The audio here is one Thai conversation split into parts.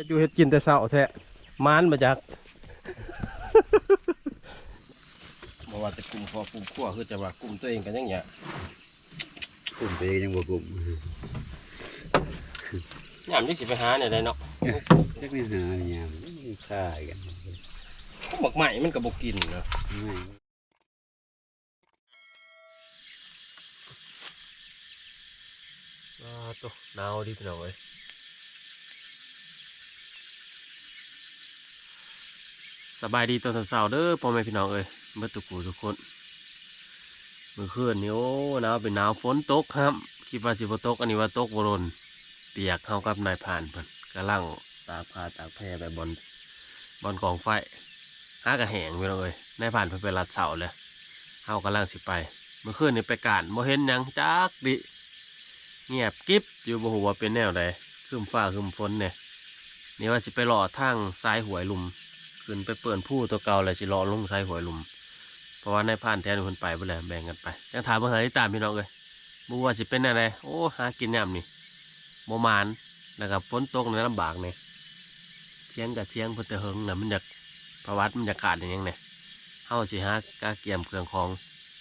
เฮ็ดอยู่เฮ็ดกินแต่เช้าแท้มานมาจากบ่ว่าจะกลุ่มพอกลุ่มขั้วคือจะว่ากลุ่มตัวเองกันยังเงี้ยกลุ่มตัวเองยังบ่กลุ่มยามนี้สิไปหาเนี่ยได้เนาะจักนี่หาเนี่ยมันฆ่ากันบักใหม่มันก็บ่กินเนาะไม่อ่าตัวหนาวดิพี่น้องเอ้ย สบายดีตอนเช้าๆเด้อพ่อแม่พี่น้องเอ้ยเมื่อตุกูทุกคนเมื่อคืนนี้โอ้หนาวเป็นหนาวฝนตกครับคิดว่าสิบ่ตกอันนี้ว่าตกบรนเปียกเข้ากับนายผ่านเพิ่นกำลังตากผ้าตากแพรไปบนบนกองไฟหากระแหงพี่น้องเอ้ยนายผ่านเพิ่นไปรัดเสาเลยเฮากำลังสิไป เมื่อคืนนี่ไปการบ่เห็นยังจักดิเงียบกิ๊บอยู่บ่ฮู้ว่าเป็นแนวใดคืมฟ้าคืมฝนเนี่ยนี่ว่าสิไปรอทางซ้ายหวยลุม ขึ้นไปเปิดผู้ตัวเก่าแล้วสิรอลงซ้หวยลุม เพราะว่าในผ่านแทนคนไปเบ่แล้วแบ่งกันไปยังถามมาหาที่ตามพี่น้องเลยบ่ว่าสิเป็นแนวใดโอ้หากินยามนี่บ่มานแล้วก็ฝนตกในลำบากเนี่ยเที่ยงกับเที่ยงพิ่นแต่เฮิงน่ะมันอยากประวัติมันอยากขาดอย่างยังเนี่ยเฮาสิหากาเกี่ยมเครื่องของ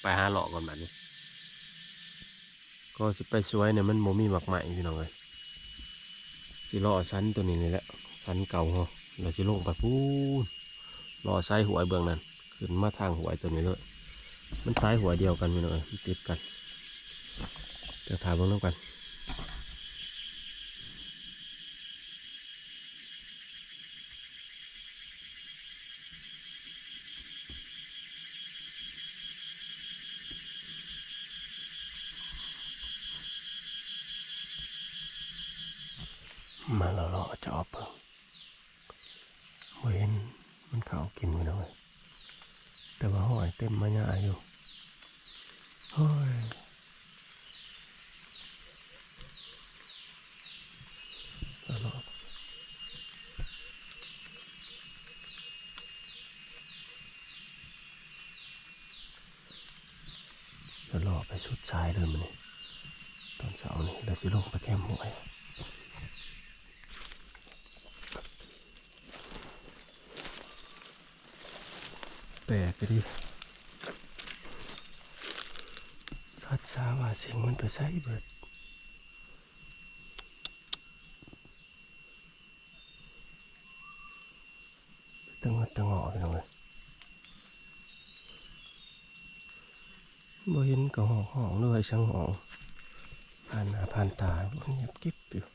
ไปหาหลอกก่อนแบัดนี้ก็สิไปสวยเนี่ยมันโมมีหมักใหม่พี่น้องเลยสิรอชั้นตัวนี้นี่แหละชั้นเก่าเหรอเราสิลงไปพูน รอซ้ายหัวเบื้องนั้นขึ้นมาทางหัวตัวนี้เลยมันซ้ายหัวเดียวกันพี่น้องเอ้ยติดกันเดี๋ยวถามเบื้องน้ำกันมาเรารอจอบเพิ่งบ่เห็นมัน เขากินพี่น้องเอ้ยแต่ว่าหอยเต็มมายาอยู่เฮ้ยเรารอเรารอไปสุดท้ายเลยมันนี่ตอนเช้านี่เราสิลงไปแคมป์หวย แปลกไปดิสัตว์สาว่าสิงมันไปใส่เบิดตึงตึงออกไปเลยบ่เห็นก็ห้องห้องเลยช่างห้องผ่านหน้าผ่านตาเงียบกิ๊บอยู่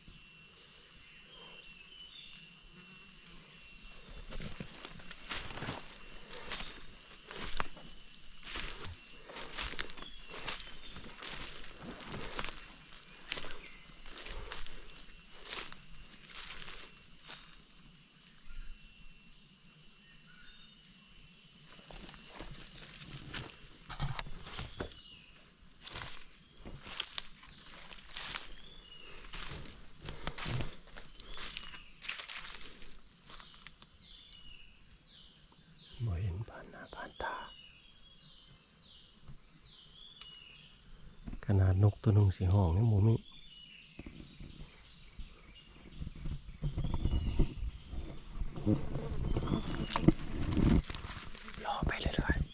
บ่เห็นผ่านหน้าผ่านตา ข นกตัวหนึ่งสีห้องนี่หมูมิรอไปเรื่อยๆ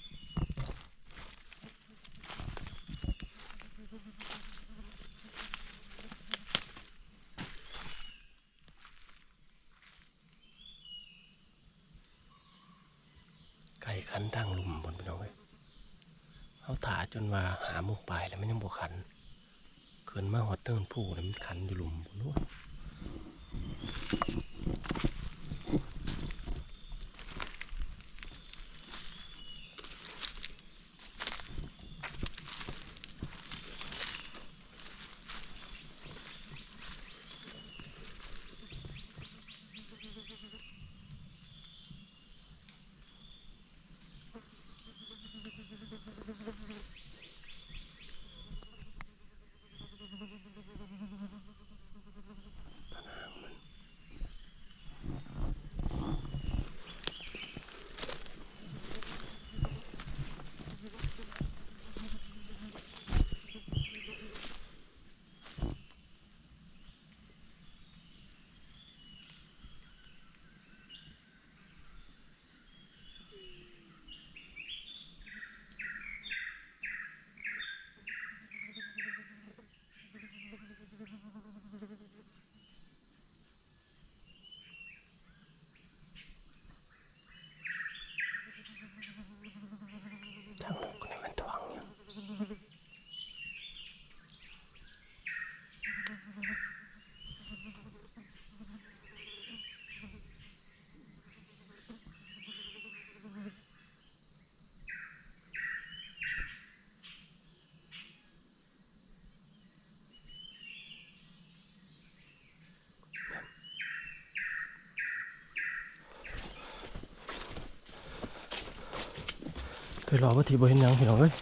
ไก่ขันทางลุมบนพี่น้องเอ้ยเขาถาจนว่าหามุกปลายแล้วมันยังบวขัน เกินมาหอดเตินผู้แล้วมันขันอยู่หลุมบนนู้น ไปรอว่าทีบ่เห็นยังพี่น้องเอ้ย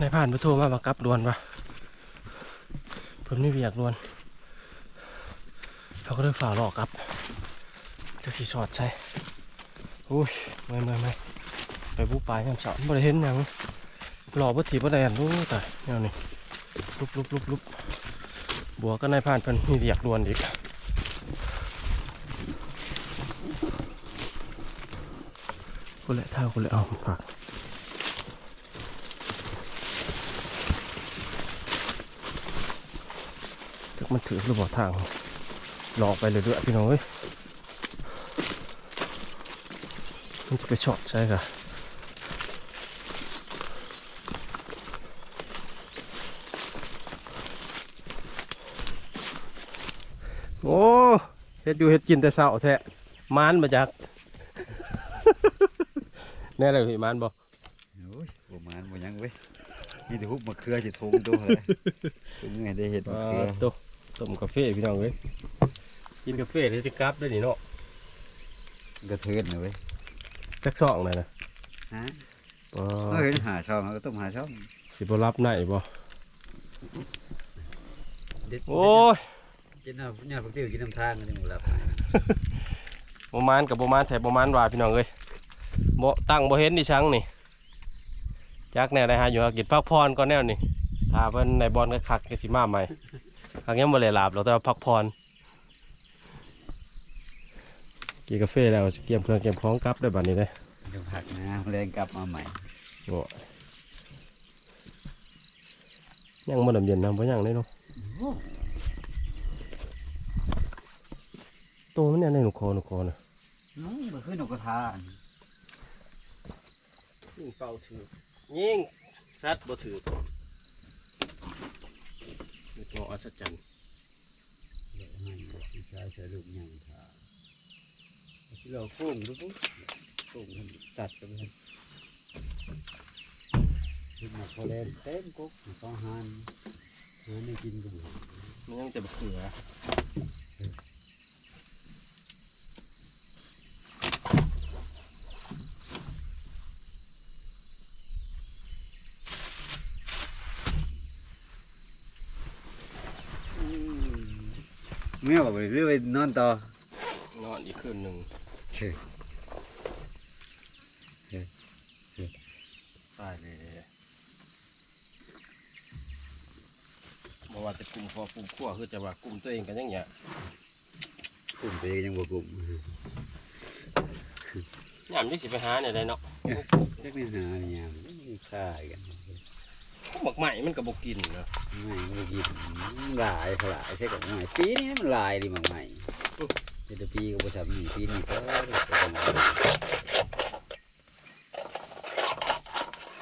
นายผ่านไปโทรมาบักกลับดวนปะเพิ่นไม่เวียกดวนเราก็เลยฝ่ารอกลับจะขี่สอดใช่อุ้ยไม่ไม่ไม่ไปบุปลายน้ำเสาบ่ได้เห็นยังรอว่าทีบ่ได้อันรู้แต่แนวนี้ลุบลุบลุบลุบบัวก็นายผ่านเพิ่นมีเวียกดวนอีก กูเลยถ้ากูเลยเอาผักจักมันถือรือเปทางหลอกไปเลยด้วยพี่น้องเอ้ยมันจะไปช็อตใช่ค่ะโอ้เฮ็ดอยู่เฮ็ดกินแต่เช้าแท้มานมาจาก แน่เลยพี่มานบอกโอ้ยบ่มานบ่หยังเว้ยมีแต่ฮุบมะเขือสิทงตัวเลยตรงไงได้เห็ดมะเขือตัวต้มกาแฟพี่น้องเอ้ยกินกาแฟที่จะกลับได้นี่เนาะกระเทินนะเว้ยจักสองเลยนะฮะบ่เอ้ยหาช่องแล้วก็ต้มหาช่องสิบ่รับไหนบ่เด็ดโอ้ยกินน้ำเนี่ยพวกที่กินน้ำทางกันยังบ่รับบ่มานกับบ่มานแถบบ่มานว่าพี่น้องเอ้ย บ่ตั้งบ่เห็นนี่ชังนี่จักแนวได้หาอยู่หากินพักพรก่อนแนวนี่ถ้าเพิ่นในบอลก็คักก็สิมาใหม่คักยังบ่ได้หลับหรอกแต่ว่าพักพรกินกาแฟแล้วสิเตรียมเครื่องเตรียมของกลับได้บัดนี้เด้เดี๋ยวผักนะแรงกลับมาใหม่โอ้ยยังบ่น้ำเย็นนะบ่ยังเลยเนาะตัวมันเนี่ยในหนุคอหนุคอนะน้องมันคือนกกระทา ยิงเป่าถือยิงซัดบ่ถือนี่ตัวอัศจรรย์เดี๋ยวให้ใช้ใช้ลูกยังทาที่เราฟุ้งดูปุ๊บฟุ้งมันสัตว์กันเลยขึ้นมาพอแรงเต็มกุ๊กสองหันหาไม่กินกันหมดมันยังจะเขือ มื่อบอกไปเรื่อยนอนต่อนอนอีกคืนหนึ่งเช่ตายเลยบ่ว่าจะกลุ่มคอกลุ่มขั้วคือจะว่ากลุ่มตัวเองกันยังไงกลุ่มตัวเองยังบ่กลุ่มยามนี่สิไปหาเนี่ยได้เนาะจักนี่หาเนี่ยมันฆ่ากัน หมักใหม่มันก็บ่กินเนาะไม่ไม่กินหลายขลายใช่กับไม่ปีนี้มันหลายดิมังใหม่เจ็ดปีก็บ่สามีปีนี้ก็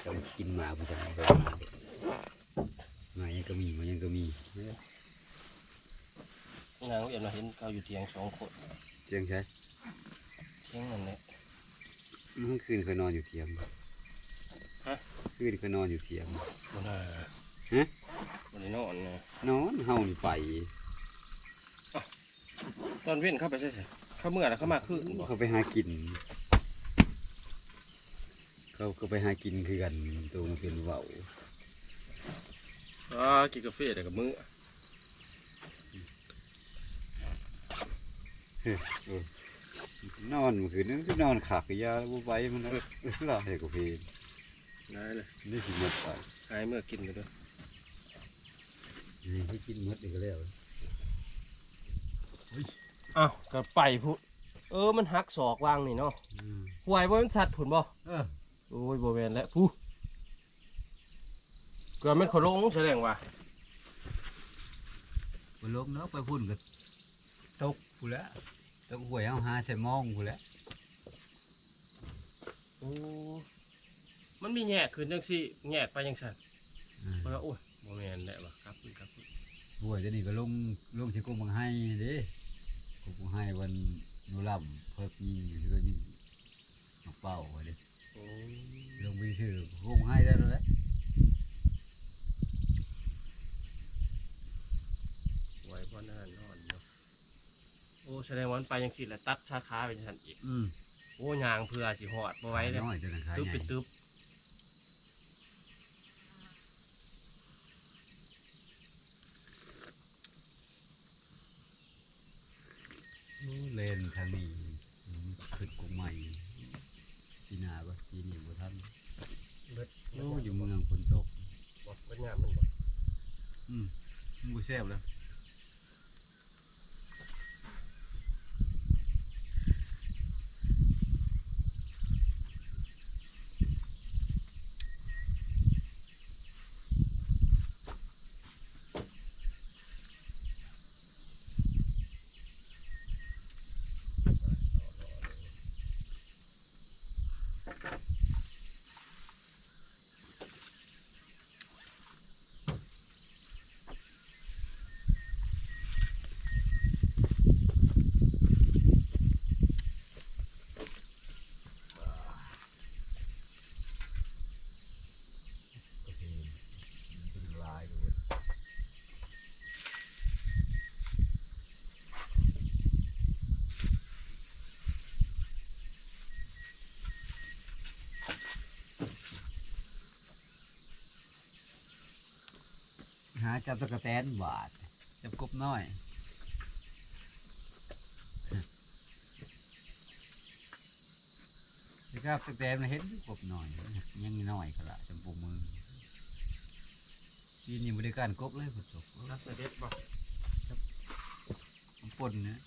ต้องกินหมาผู้ชายก็มายังก็มีมายังก็มีนางเอ็นเราเห็นเขาอยู่เทียงสองคนเจียงใช่เทียงนั่นแหละเมื่อคืนเคยนอนอยู่เสียม ฮะ คืนเคยนอนอยู่เสียมบ่น่าฮะบ่ได้นอนนะนอนเฮานี่ไปตอนเว้นเข้าไปใช่ไหมเข้าเมื่อแล้วเข้ามาคืนบ่เขาไปหากิน เขาก็ไปหากินคือกันตัวมันเป็นเว่าวอ๋อกินกาแฟแต่กับมื้อนอนเมื่อคืนนั้นก็นอนขากกะยาบ่ไปมันเออเออลาให้กับเพล ได้เลยนี่สิหมดไปหายเมื่อกินไปด้วยนี่ให้กินหมดอีกแล้วอ้าวก็ไปพุเออมันหักศอกวางนี่เนาะอืมหวยบ่มันสัตว์ผุนบ่เออโอ้ยบ่แม่นแล้วผู้เกิดมันเขาลงแสดงว่าไปลงเนาะไปพุ่นก็ตกกูนแหล้วตกหวยเอาหาใส่หมองกูนแหล้วโอ้ มันมีแยกขึ้นจังซี่แยกไปจังซั่นเพราะว่าโอ้ยบ่แม่นแหละว่ะครับครับหวยเดี๋ยวนี้ก็ลงลงสิกุมบังให้เด้กุมบังให้วันนุลับเพิ่มยิงอยู่ก็ยิงเอาเป้าไว้เด้โอ้ลงไปซื้อกุมบังให้ได้แล้วแหละไหวบ่นานนอนเนาะโอ้แสดงว่ามันไปจังซี่แหละตัดสาขาไปจังซั่นอีกอืมโอ้ยางเพื่อสิหอดบ่ไหว้เลยน้อยตัวนั้นขายตึ๊บใหญ่เป็นตึ๊บ เลนทางนี้อืมขึ้นกงใหม่ปีหน้าบ่ปีนี้บ่ทันเบิดโอ้อยู่เมืองฝนตกบ่เบิดงามมันบ่อืมมันบ่แซ่บแล้ว โอเคเป็นลายด้วยหา จับตะกะแตนบาทจับกบน้อยนะครับตะกะแตนมันเห็นอยู่กบน้อย ยังน้อยก็ละจำปูมือทีนี้บริการกบเลยฝนตกรักเสด็จบ่มันปนนะ